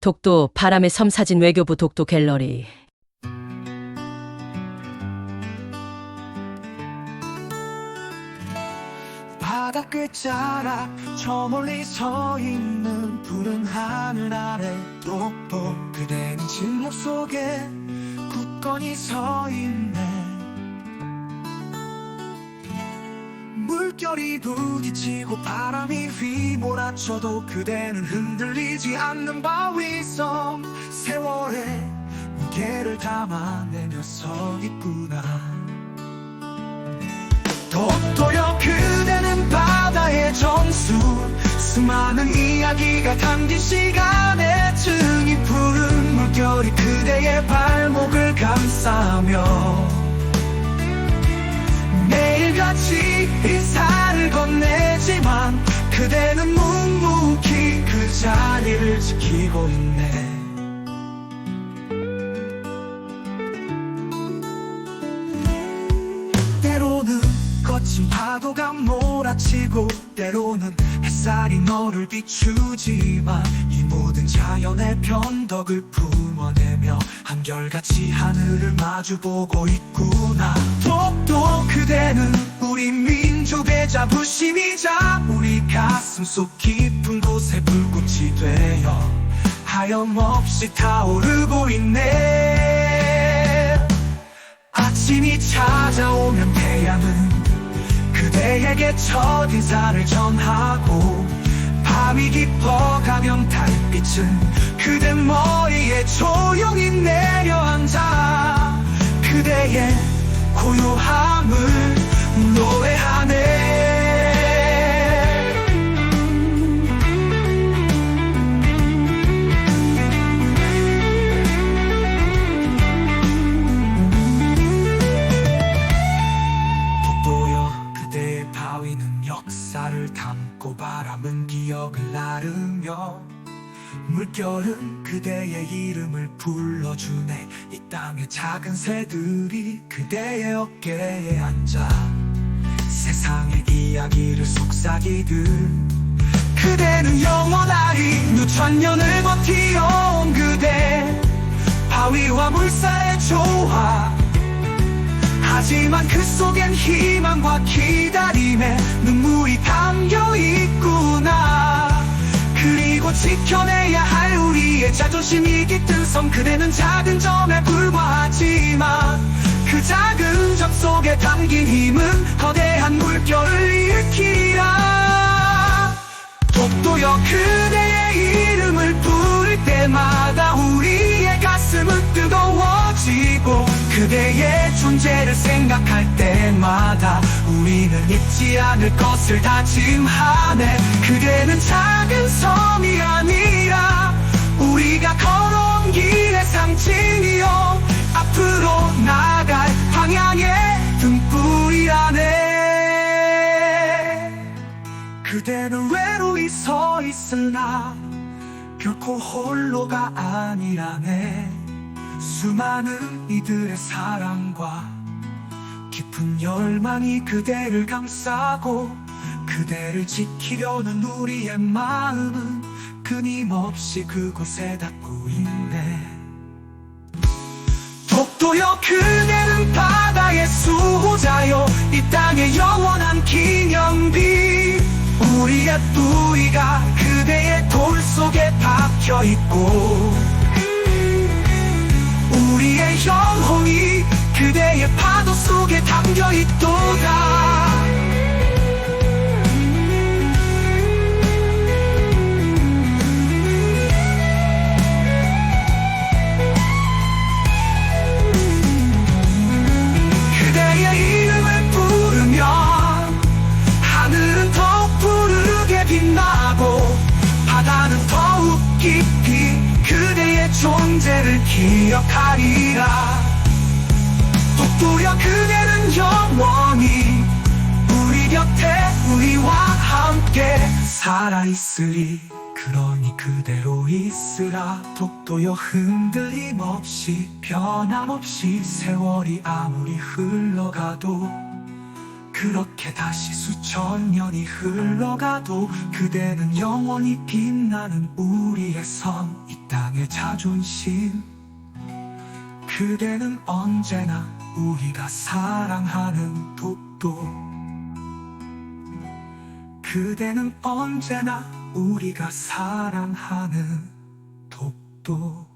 독도 바람의 섬 사진 외교부 독도 갤러리. 바다 끝자락 저 멀리 서 있는 푸른 하늘 아래 독도 그대는 침묵 속에 굳건히 서 있네 물결이 부딪히고 바람이 휘몰아쳐도 그대는 흔들리지 않는 바위섬 세월의 무게를 담아내며 서 있구나 독도여 그대는 바다의 정수 수많은 이야기가 담긴 시간의 증이 푸른 물결이 그대의 발목을 감싸며 그대는 묵묵히 그 자리를 지키고 있네 거친 파도가 몰아치고 때로는 햇살이 너를 비추지만 이 모든 자연의 변덕을 품어내며 한결같이 하늘을 마주보고 있구나. 독도 그대는 우리 민족의 자부심이자 우리 가슴 속 깊은 곳에 불꽃이 되어 하염없이 타오르고 있네. 아침이 찾아오면 태양은 그대에게 첫인사를 전하고 밤이 깊어가면 달빛은 그대 머리에 조용히 내려앉아 그대의 고요함을 역사를 담고 바람은 기억을 나르며 물결은 그대의 이름을 불러주네. 이 땅의 작은 새들이 그대의 어깨에 앉아 세상의 이야기를 속삭이듯 그대는 영원하리 누천년을 버티어온 그대. 바위와 물살의 조화 하지만 그 속엔 희망과 기다림에 눈물이 담겨 있구나. 그리고 지켜내야 할 우리의 자존심이 깃든 섬 그대는 작은 점에 불과하지만 그 작은 점 속에 담긴 힘은 거대한 물결을 일으키리라. 독도여 그대의 이름을 부를 때마다 우리 그대의 존재를 생각할 때마다 우리는 잊지 않을 것을 다짐하네. 그대는 작은 섬이 아니라 우리가 걸어온 길의 상징이요. 앞으로 나갈 방향의 등불이라네. 그대는 외로이 서 있으나 결코 홀로가 아니라네 수많은 이들의 사랑과 깊은 열망이 그대를 감싸고 그대를 지키려는 우리의 마음은 끊임없이 그곳에 닿고 있네. 독도여 그대는 바다의 수호자요 이 땅의 영원한 기념비. 우리의 뿌리가 그대의 돌 속에 박혀 있고 우리의 영혼이 그대의 파도 속에 담겨 있도다 기억하리라. 독도여 그대는 영원히 우리 곁에 우리와 함께 살아있으리. 그러니 그대로 있으라. 독도여 흔들림 없이 변함없이 세월이 아무리 흘러가도 그렇게 다시 수천 년이 흘러가도 그대는 영원히 빛나는 우리의 선이 땅의 자존심. 그대는 언제나 우리가 사랑하는 독도. 그대는 언제나 우리가 사랑하는 독도